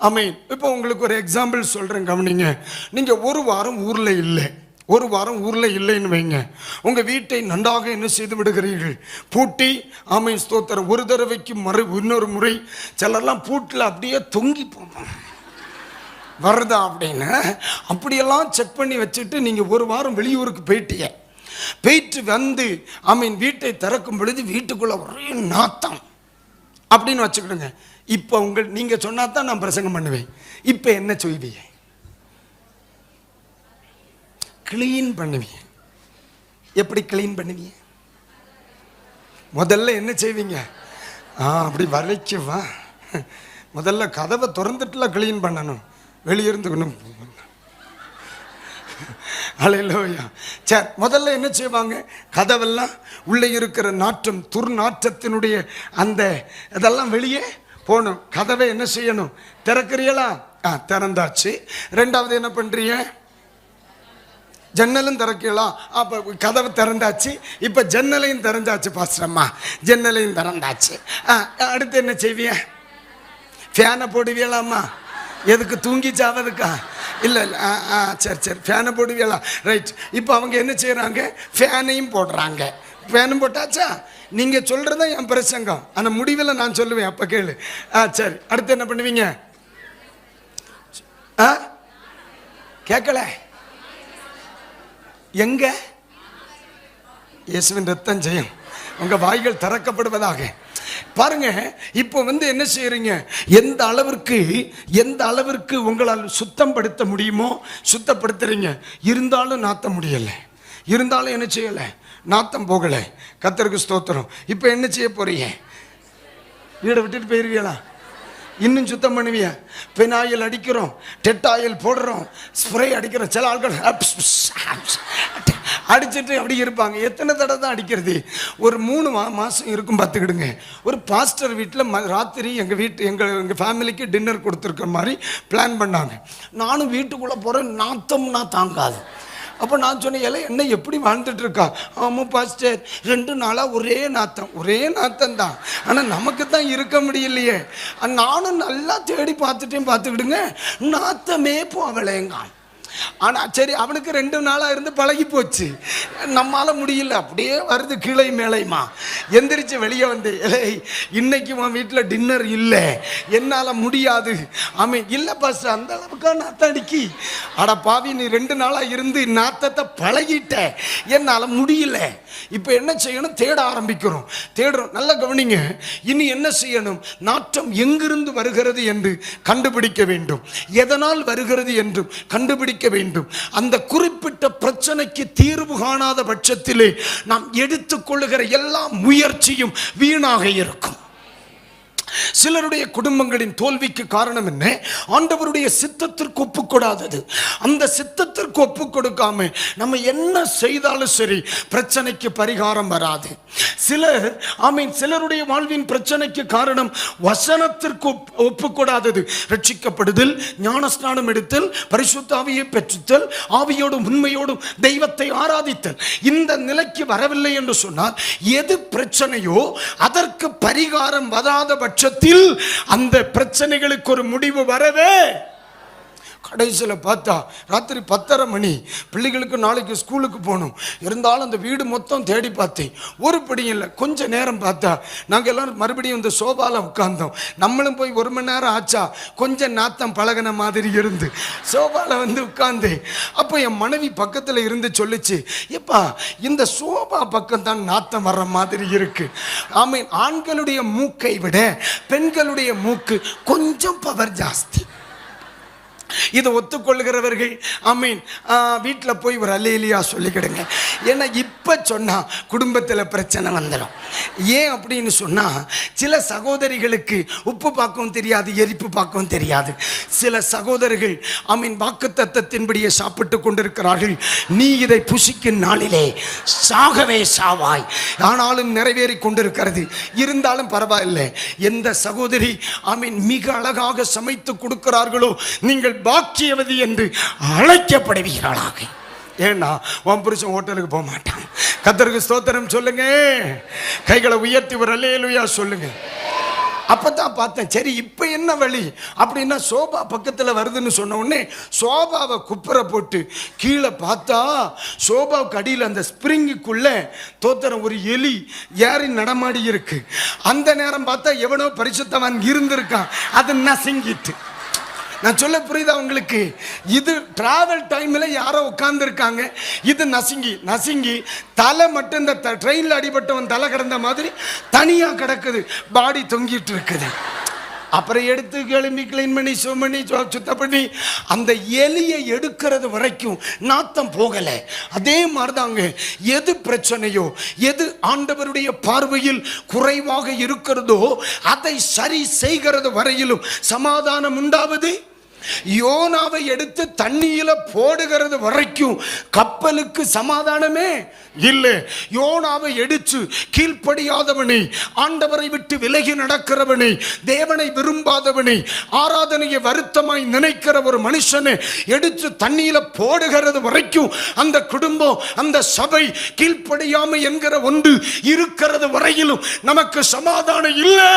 அமீன் இப்போ உங்களுக்கு ஒரு எக்ஸாம்பிள் சொல்கிறேன் கவனிங்க. நீங்கள் ஒரு வாரம் ஊரில் இல்லை. ஒரு வாரம் ஊரில் இல்லைன்னு வைங்க. உங்கள் வீட்டை நன்றாக என்ன செய்து விடுகிறீர்கள்? பூட்டி ஆமை ஸ்தோத்திரம். ஒரு தடவைக்கு மறு இன்னொரு முறை. சிலர்லாம் பூட்டில் அப்படியே தொங்கி போவோம் வருதா அப்படின்னு? அப்படியெல்லாம் செக் பண்ணி வச்சுட்டு நீங்கள் ஒரு வாரம் வெளியூருக்கு போயிட்டீங்க. போயிட்டு வந்து ஆமீன் வீட்டை திறக்கும் பொழுது வீட்டுக்குள்ளே ஒரே நாத்தம். அப்படின்னு வச்சுக்கிடுங்க. இப்போ உங்கள் நீங்கள் சொன்னா தான் நான் பிரசங்கம் பண்ணுவேன். இப்போ என்ன செய்வீங்க க்ளீன் பண்ணுவீங்க. எப்படி க்ளீன் பண்ணுவீங்க? முதல்ல என்ன செய்வீங்க? ஆ அப்படி வரைக்கு வா. முதல்ல கதவை திறந்துட்டுலாம் க்ளீன் பண்ணணும். வெளியிருந்துக்கணும் அலையிலோயா சார் முதல்ல என்ன செய்வாங்க? கதவெல்லாம் உள்ளே இருக்கிற நாற்றம் துர்நாற்றத்தினுடைய அந்த இதெல்லாம் வெளியே போகணும். கதவை என்ன செய்யணும்? திறக்கிறீங்களா ஆ திறந்தாச்சு. ரெண்டாவது என்ன பண்ணுறீங்க ஜன்னலும் திறக்கலாம் அப்போ கதவு திறந்தாச்சு. இப்போ ஜன்னலையும் திறந்தாச்சு பாஸ்டர்மா ஜன்னலையும் திறந்தாச்சு. ஆ அடுத்து என்ன செய்விய ஃபேனை போடுவியலாம்மா எதுக்கு தூங்கி சாவதுக்கா இல்லை இல்லை. ஆ ஆ சரி சரி. ஃபேனை போடுவியலாம் ரைட் இப்போ அவங்க என்ன செய்கிறாங்க ஃபேனையும் போடுறாங்க. ஃபேனும் போட்டாச்சா? நீங்கள் சொல்கிறது தான் என் பிரசங்கம். ஆனால் முடிவில் நான் சொல்லுவேன். அப்போ கேளு. ஆ சரி. அடுத்து என்ன பண்ணுவீங்க? ஆ? கேட்கல எங்க? இயேசுவின் ரத்தம் ஜெயம். உங்க வாய்கள் திறக்கப்படுவதாக. பாருங்க இப்போ வந்து என்ன செய்யறீங்க எந்த அளவிற்கு எந்த அளவிற்கு உங்களால் சுத்தம் படுத்த முடியுமோ சுத்தப்படுத்துறீங்க. இருந்தாலும் நாத்த முடியலை. இருந்தாலும் என்ன செய்யலை? நாத்தம் போகலை. கத்தருக்கு ஸ்தோத்திரம். இப்போ என்ன செய்ய போறீங்க? வீடை விட்டுட்டு போயிருவீங்களா? இன்னும் சுத்தம் பண்ணுவியா? பெனாயில் அடிக்கிறோம் டெட்டாயில் போடுறோம் ஸ்ப்ரே அடிக்கிறோம். சில ஆட்கள் அடிச்சுட்டு அடிச்சிட்டு அப்படி இருப்பாங்க. எத்தனை தடவை தான் அடிக்கிறது? ஒரு மூணு மா மாதம் இருக்கும் பார்த்துக்கிடுங்க. ஒரு பாஸ்டர் வீட்டில் ம ராத்திரி எங்கள் வீட்டு எங்கள் எங்கள் ஃபேமிலிக்கு டின்னர் கொடுத்துருக்க மாதிரி பிளான் பண்ணாங்க. நானும் வீட்டுக்குள்ளே போகிறேன் நாத்தம்னா தாங்காது. அப்போ நான் சொன்னேன் எல்லாம் என்ன எப்படி வாழ்ந்துட்டு இருக்கா? ஆமாம் பாஸ்டர் ரெண்டு நாளாக ஒரே நாத்தம். ஒரே நாத்தம் தான். ஆனால் நமக்கு தான் இருக்க முடியலையே. நானும் நல்லா தேடி பார்த்துட்டேன் பார்த்துக்கிடுங்க. நாத்தமே போகலேங்கான் ஆனால் சரி அவனுக்கு ரெண்டு நாளாக இருந்து பழகி போச்சு. நம்மால முடியல அப்படியே வருது கீழே மேலைமா எந்திரிச்சு வெளியே வந்து இல்லை இன்னைக்கு உன் வீட்டில் டின்னர் இல்லை. என்னால் முடியாது. ஆமே இல்லை பஸ் அந்த அளவுக்கு நாத்தம் அடிக்கி. அட பாவி நீ ரெண்டு நாளாக இருந்து நாத்தத்தை பழகிட்ட. என்னால் முடியல. இப்போ என்ன செய்யணும்? தேட ஆரம்பிக்கிறோம். தேடுறோம். நல்லா கவனிங்க. இனி என்ன செய்யணும்? நாற்றம் எங்கிருந்து வருகிறது என்று கண்டுபிடிக்க வேண்டும். எதனால் வருகிறது என்றும் கண்டுபிடிக்க வேண்டும். அந்த குறிப்பிட்ட பிரச்சனைக்கு தீர்வு காணாத பட்சத்திலே நாம் எடுத்துக்கொள்ளுகிற எல்லா முயற்சியும் வீணாக இருக்கும். சிலருடைய குடும்பங்களின் தோல்விக்கு காரணம் என்ன? ஆண்டவருடைய சித்தத்திற்கு ஒப்புக்கூடாதது. அந்த சித்தத்திற்கு ஒப்பு கொடுக்காம நம்ம என்ன செய்தாலும் சரி பிரச்சனைக்கு பரிகாரம் வராது. சிலர் ஆமீன் சிலருடைய வாழ்வின் பிரச்சனைக்கு காரணம் வசனத்திற்கு ஒப்புக்கூடாதது. ரட்சிக்கப்படுதல் ஞானஸ்நானம் எடுத்தல் பரிசுத்த ஆவியை பெற்றுத்தல் ஆவியோடும் உண்மையோடும் தெய்வத்தை ஆராதித்தல். இந்த நிலைக்கு வரவில்லை என்று சொன்னால் எது பிரச்சனையோ அதற்கு பரிகாரம் வராத பட்சத்தில் அந்த பிரச்சனைகளுக்கு ஒரு முடிவு வரவே கடைசியில் பார்த்தா ராத்திரி பத்தரை மணி. பிள்ளைகளுக்கு நாளைக்கு ஸ்கூலுக்கு போகணும். இருந்தாலும் அந்த வீடு மொத்தம் தேடி பார்த்தேன். ஒரு படியும் இல்லை. கொஞ்ச நேரம் பார்த்தா நாங்கள் எல்லாம் மறுபடியும் இந்த சோபாவில் உட்காந்தோம் நம்மளும் போய் ஒரு மணி நேரம் ஆச்சா. கொஞ்சம் நாத்தம் பழகின மாதிரி இருந்து சோபாவில் வந்து உட்காந்தேன் அப்போ என் மனைவி பக்கத்தில் இருந்து சொல்லுச்சு எப்பா இந்த சோபா பக்கம் தான் நாத்தம் வர்ற மாதிரி இருக்கு. ஆமீன். ஆண்களுடைய மூக்கை விட பெண்களுடைய மூக்கு கொஞ்சம் பவர் ஜாஸ்தி. இதை ஒத்துக்கொள்கிறவர்கள் அமீன். வீட்டில் போய் ஒரு அலேலியா சொல்லிக்கிடுங்க. ஏன்னா இப்போ சொன்னால் குடும்பத்தில் பிரச்சனை வந்துடும் ஏன் அப்படின்னு சொன்னால் சில சகோதரிகளுக்கு உப்பு பார்க்கவும் தெரியாது எரிப்பு பார்க்கவும் தெரியாது. சில சகோதரர்கள் அமீன் வாக்கு தத்தத்தின்படியே சாப்பிட்டு கொண்டிருக்கிறார்கள். நீ இதை புசிக்கும் நாளிலே சாகவே சாவாய். ஆனாலும் நிறைவேறி கொண்டிருக்கிறது. இருந்தாலும் பரவாயில்லை. எந்த சகோதரி அமீன் மிக அழகாக சமைத்து கொடுக்கிறார்களோ நீங்கள் பாக்கியவதி என்று அழைக்கப்படுவீர்களாக. ஏன்னா உன் புருஷன் ஹோட்டலுக்கு போக மாட்டான். கத்தருக்கு ஸ்தோத்திரம் சொல்லுங்க. கைகளை உயர்த்தி ஒரு அல்லேலுயா சொல்லுங்க. அப்பதான் பார்த்தேன் சரி இப்ப என்ன வழி? அப்படின்னா சோபா பக்கத்துல வருதுன்னு சொன்ன உடனே சோபாவை குப்புற போட்டு கீழே பார்த்தா சோபாவுக்கு அடியில் அந்த ஸ்ப்ரிங்குக்குள்ளே தோத்திரம் ஒரு எலி ஏறி நடமாடி இருக்கு. அந்த நேரம் பார்த்தா எவனோ பரிசுத்தவன் இருந்திருக்கான். அது நசுங்கிட்டு. நான் சொல்ல புரியுதா உங்களுக்கு? இது டிராவல் டைமில் யாரோ உட்காந்துருக்காங்க இது நசுங்கி நசுங்கி தலை மட்டும் இந்த ட்ரெயினில் அடிபட்டவன் தலை கிடந்த மாதிரி தனியாக கிடக்குது. பாடி தொங்கிட்டு இருக்குது. அப்புறம் எடுத்து கிளம்பி க்ளீன் பண்ணி சுத்தம் பண்ணி சுத்தம் பண்ணி அந்த எலியை எடுக்கிறது வரைக்கும் நாத்தம் போகலை. அதே மாதிரிதாங்க எது பிரச்சனையோ எது ஆண்டவருடைய பார்வையில் குறைவாக இருக்கிறதோ அதை சரி செய்கிறது வரையிலும் சமாதானம் உண்டாவது? யோனாவை எடுத்து தண்ணியில போடுகிறது வரைக்கும் கப்பலுக்கு சமாதானமே இல்லை. யோனாவை எடுத்து கீழ்ப்படியாதவனை ஆண்டவரை விட்டு விலகி நடக்கிறவனை தேவனை விரும்பாதவனை ஆராதனையை வருத்தமாய் நினைக்கிற ஒரு மனுஷனை எடுத்து தண்ணியில போடுகிறது வரைக்கும் அந்த குடும்பம் அந்த சபை கீழ்ப்படியாமை என்கிற ஒன்று இருக்கிறது வரையிலும் நமக்கு சமாதானம் இல்லை.